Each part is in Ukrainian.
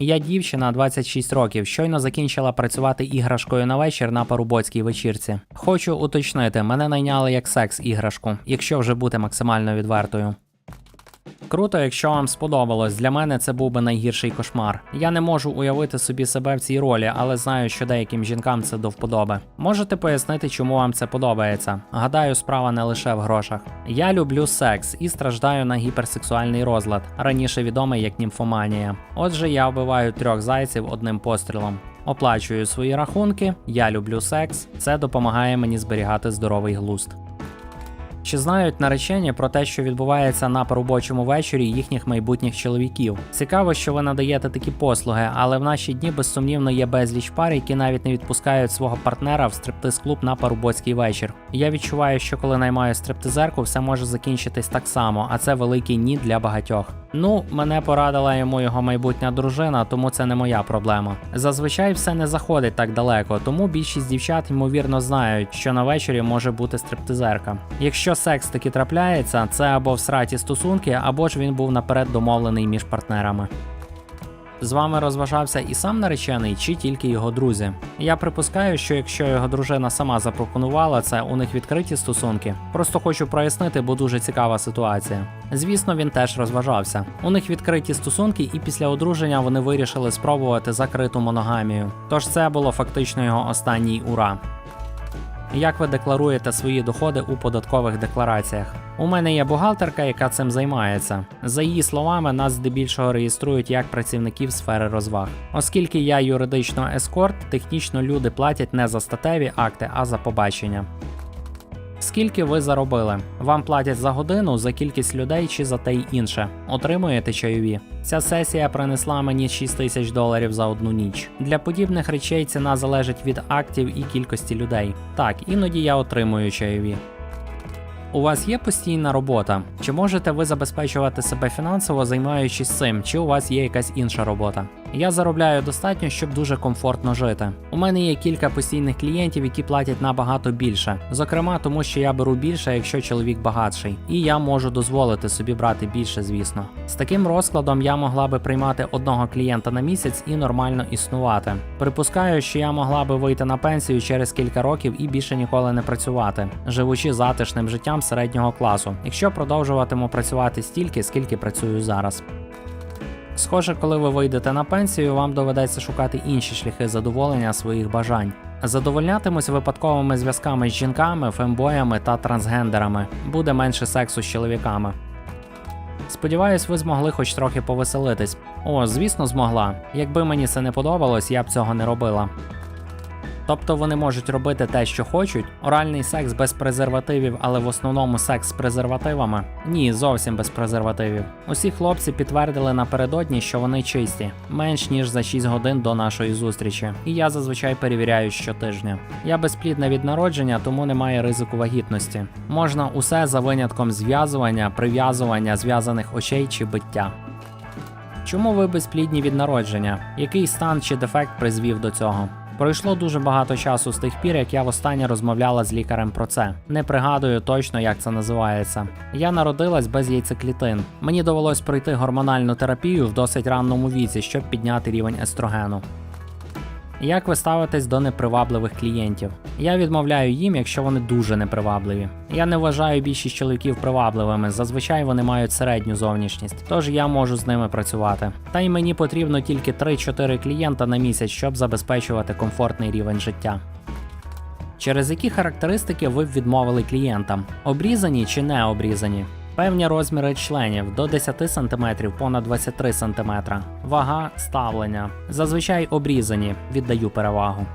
Я дівчина 26 років, щойно закінчила працювати іграшкою на вечір на парубоцькій вечірці. Хочу уточнити, мене найняли як секс-іграшку, якщо вже бути максимально відвертою. Круто, якщо вам сподобалось. Для мене це був би найгірший кошмар. Я не можу уявити собі себе в цій ролі, але знаю, що деяким жінкам це до вподоби. Можете пояснити, чому вам це подобається? Гадаю, справа не лише в грошах. Я люблю секс і страждаю на гіперсексуальний розлад, раніше відомий як німфоманія. Отже, я вбиваю трьох зайців одним пострілом. Оплачую свої рахунки, я люблю секс. Це допомагає мені зберігати здоровий глузд. Чи знають наречені про те, що відбувається на поробочому вечорі їхніх майбутніх чоловіків? Цікаво, що ви надаєте такі послуги, але в наші дні безсумнівно є безліч пар, які навіть не відпускають свого партнера в стриптиз-клуб на парубоцький вечір. Я відчуваю, що коли наймаю стриптизерку, все може закінчитись так само, а це великий ні для багатьох. Ну, мене порадила йому його майбутня дружина, тому це не моя проблема. Зазвичай все не заходить так далеко, тому більшість дівчат ймовірно знають, що на вечорі може бути стриптизерка. Якщо секс таки трапляється, це або всраті стосунки, або ж він був наперед домовлений між партнерами. З вами розважався і сам наречений, чи тільки його друзі. Я припускаю, що якщо його дружина сама запропонувала це, у них відкриті стосунки. Просто хочу прояснити, бо дуже цікава ситуація. Звісно, він теж розважався. У них відкриті стосунки, і після одруження вони вирішили спробувати закриту моногамію. Тож це було фактично його останній ура. Як ви декларуєте свої доходи у податкових деклараціях? У мене є бухгалтерка, яка цим займається. За її словами, нас здебільшого реєструють як працівників сфери розваг. Оскільки я юридично ескорт, технічно люди платять не за статеві акти, а за побачення. Скільки ви заробили? Вам платять за годину, за кількість людей чи за те й інше? Отримуєте чайові? Ця сесія принесла мені 6 тисяч доларів за одну ніч. Для подібних речей ціна залежить від актів і кількості людей. Так, іноді я отримую чайові. У вас є постійна робота? Чи можете ви забезпечувати себе фінансово, займаючись цим, чи у вас є якась інша робота? Я заробляю достатньо, щоб дуже комфортно жити. У мене є кілька постійних клієнтів, які платять набагато більше. Зокрема, тому що я беру більше, якщо чоловік багатший, і я можу дозволити собі брати більше, звісно. З таким розкладом я могла би приймати одного клієнта на місяць і нормально існувати. Припускаю, що я могла би вийти на пенсію через кілька років і більше ніколи не працювати, живучи затишним життям середнього класу, якщо продовжуватиму працювати стільки, скільки працюю зараз. Схоже, коли ви вийдете на пенсію, вам доведеться шукати інші шляхи задоволення своїх бажань. Задовольнятимусь випадковими зв'язками з жінками, фембоями та трансгендерами. Буде менше сексу з чоловіками. Сподіваюсь, ви змогли хоч трохи повеселитись. О, звісно, змогла. Якби мені це не подобалось, я б цього не робила. Тобто вони можуть робити те, що хочуть. Оральний секс без презервативів, але в основному секс з презервативами? Ні, зовсім без презервативів. Усі хлопці підтвердили напередодні, що вони чисті, менш ніж за 6 годин до нашої зустрічі. І я зазвичай перевіряю щотижня. Я безплідна від народження, тому немає ризику вагітності. Можна усе за винятком зв'язування, прив'язування зв'язаних очей чи биття. Чому ви безплідні від народження? Який стан чи дефект призвів до цього? Пройшло дуже багато часу з тих пір, як я востаннє розмовляла з лікарем про це. Не пригадую точно, як це називається. Я народилась без яйцеклітин. Мені довелось пройти гормональну терапію в досить ранному віці, щоб підняти рівень естрогену. Як ви ставитесь до непривабливих клієнтів? Я відмовляю їм, якщо вони дуже непривабливі. Я не вважаю більшість чоловіків привабливими, зазвичай вони мають середню зовнішність, тож я можу з ними працювати. Та й мені потрібно тільки 3-4 клієнта на місяць, щоб забезпечувати комфортний рівень життя. Через які характеристики ви б відмовили клієнтам? Обрізані чи не обрізані? Певні розміри членів до 10 см понад 23 см. Вага ставлення. Зазвичай обрізані, віддаю перевагу.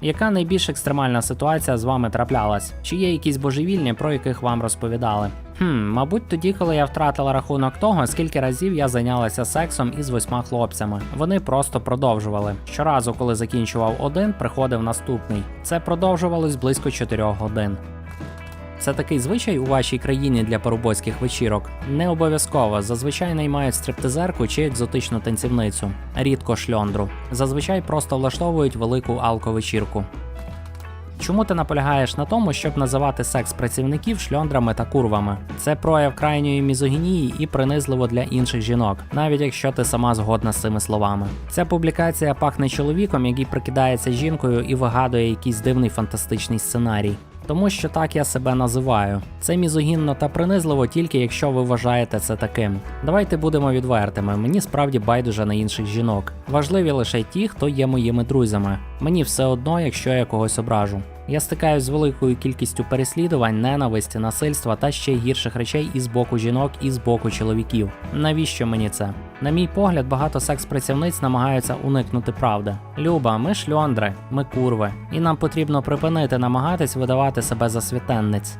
Яка найбільш екстремальна ситуація з вами траплялась? Чи є якісь божевільні, про яких вам розповідали? Хм, мабуть, тоді, коли я втратила рахунок того, скільки разів я зайнялася сексом із восьма хлопцями. Вони просто продовжували. Щоразу, коли закінчував один, приходив наступний. Це продовжувалось близько 4 годин. Це такий звичай у вашій країні для парубоцьких вечірок. Не обов'язково. Зазвичай наймають стриптизерку чи екзотичну танцівницю, рідко шльондру. Зазвичай просто влаштовують велику алковечірку. Чому ти наполягаєш на тому, щоб називати секс-працівників шльондрами та курвами? Це прояв крайньої мізогінії і принизливо для інших жінок, навіть якщо ти сама згодна з цими словами. Ця публікація пахне чоловіком, який прикидається жінкою і вигадує якийсь дивний фантастичний сценарій. Тому що так я себе називаю. Це мізогінно та принизливо тільки якщо ви вважаєте це таким. Давайте будемо відвертими. Мені справді байдуже на інших жінок. Важливі лише ті, хто є моїми друзями. Мені все одно, якщо я когось ображу. Я стикаюсь з великою кількістю переслідувань, ненависті, насильства та ще гірших речей і з боку жінок, і з боку чоловіків. Навіщо мені це? На мій погляд, багато секс-працівниць намагаються уникнути правди. Люба, ми шльондри, ми курви, і нам потрібно припинити намагатись видавати себе за святенниць.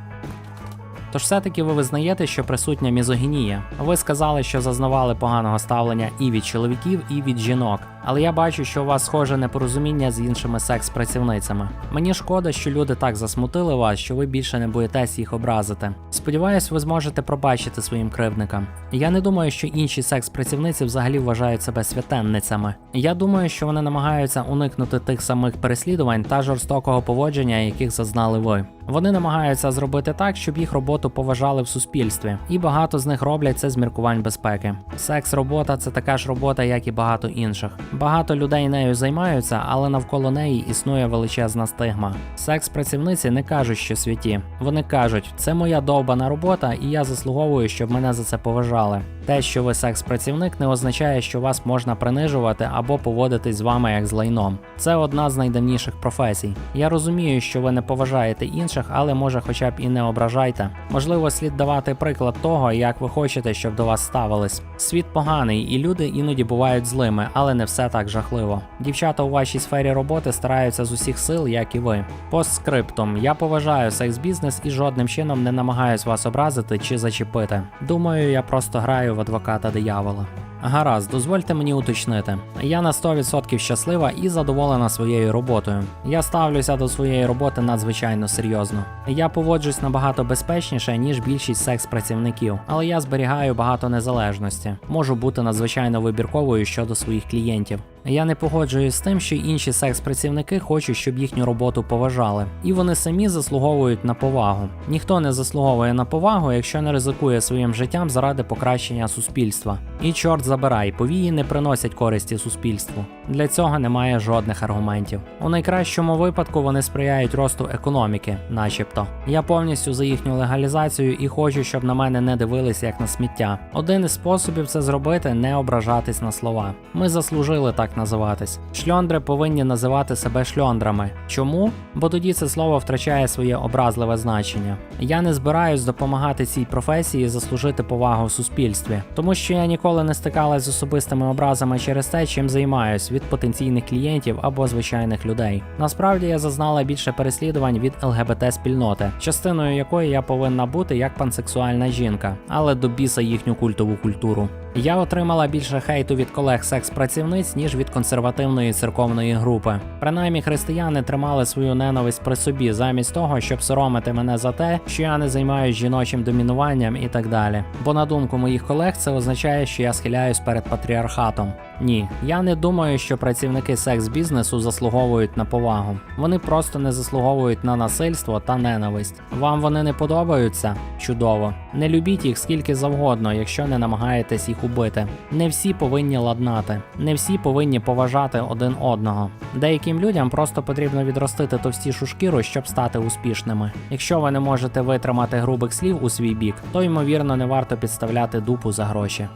Тож все-таки ви визнаєте, що присутня мізогінія. Ви сказали, що зазнавали поганого ставлення і від чоловіків, і від жінок. Але я бачу, що у вас схоже непорозуміння з іншими секс-працівницями. Мені шкода, що люди так засмутили вас, що ви більше не боїтесь їх образити. Сподіваюсь, ви зможете пробачити своїм кривдникам. Я не думаю, що інші секс-працівниці взагалі вважають себе святенницями. Я думаю, що вони намагаються уникнути тих самих переслідувань та жорстокого поводження, яких зазнали ви. Вони намагаються зробити так, щоб їх роботу поважали в суспільстві, і багато з них роблять це з міркувань безпеки. Секс-робота це така ж робота, як і багато інших. Багато людей нею займаються, але навколо неї існує величезна стигма. Секс-працівниці не кажуть, що святі. Вони кажуть, це моя довбана робота, і я заслуговую, щоб мене за це поважали. Те, що ви секс-працівник, не означає, що вас можна принижувати або поводитись з вами як з лайном. Це одна з найдавніших професій. Я розумію, що ви не поважаєте інших, але може, хоча б і не ображайте. Можливо, слід давати приклад того, як ви хочете, щоб до вас ставились. Світ поганий, і люди іноді бувають злими, але не все так жахливо. Дівчата у вашій сфері роботи стараються з усіх сил, як і ви. Постскриптум. Я поважаю секс-бізнес і жодним чином не намагаюсь вас образити чи зачепити. Думаю, я просто граю в адвоката диявола. Гаразд, дозвольте мені уточнити. Я на 100% щаслива і задоволена своєю роботою. Я ставлюся до своєї роботи надзвичайно серйозно. Я поводжусь набагато безпечніше, ніж більшість секс-працівників, але я зберігаю багато незалежності. Можу бути надзвичайно вибірковою щодо своїх клієнтів. Я не погоджуюсь з тим, що інші секс-працівники хочуть, щоб їхню роботу поважали, і вони самі заслуговують на повагу. Ніхто не заслуговує на повагу, якщо не ризикує своїм життям заради покращення суспільства. І чорт забирай, повії не приносять користі суспільству. Для цього немає жодних аргументів. У найкращому випадку вони сприяють росту економіки, начебто. Я повністю за їхню легалізацію і хочу, щоб на мене не дивилися як на сміття. Один із способів це зробити не ображатись на слова. Ми заслужили так називатись. Шльондри повинні називати себе шльондрами. Чому? Бо тоді це слово втрачає своє образливе значення. Я не збираюсь допомагати цій професії заслужити повагу в суспільстві, тому що я ніколи не стикалась з особистими образами через те, чим займаюсь від потенційних клієнтів або звичайних людей. Насправді я зазнала більше переслідувань від ЛГБТ спільноти, частиною якої я повинна бути як пансексуальна жінка, але до біса їхню культову культуру. Я отримала більше хейту від колег секс-працівниць, ніж від консервативної церковної групи. Принаймні, християни тримали свою ненависть при собі, замість того, щоб соромити мене за те, що я не займаюся жіночим домінуванням і так далі. Бо на думку моїх колег, це означає, що я схиляюсь перед патріархатом. Ні, я не думаю, що працівники секс-бізнесу заслуговують на повагу. Вони просто не заслуговують на насильство та ненависть. Вам вони не подобаються? Чудово. Не любіть їх скільки завгодно, якщо не намагаєтесь їх. Не всі повинні ладнати, не всі повинні поважати один одного. Деяким людям просто потрібно відростити товстішу шкіру, щоб стати успішними. Якщо ви не можете витримати грубих слів у свій бік, то ймовірно не варто підставляти дупу за гроші.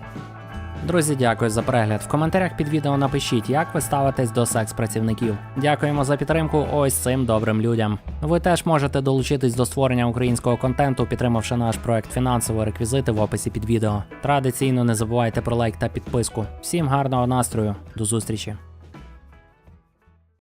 Друзі, дякую за перегляд. В коментарях під відео напишіть, як ви ставитесь до секс-працівників. Дякуємо за підтримку ось цим добрим людям. Ви теж можете долучитись до створення українського контенту, підтримавши наш проект фінансово реквізити в описі під відео. Традиційно не забувайте про лайк та підписку. Всім гарного настрою, до зустрічі!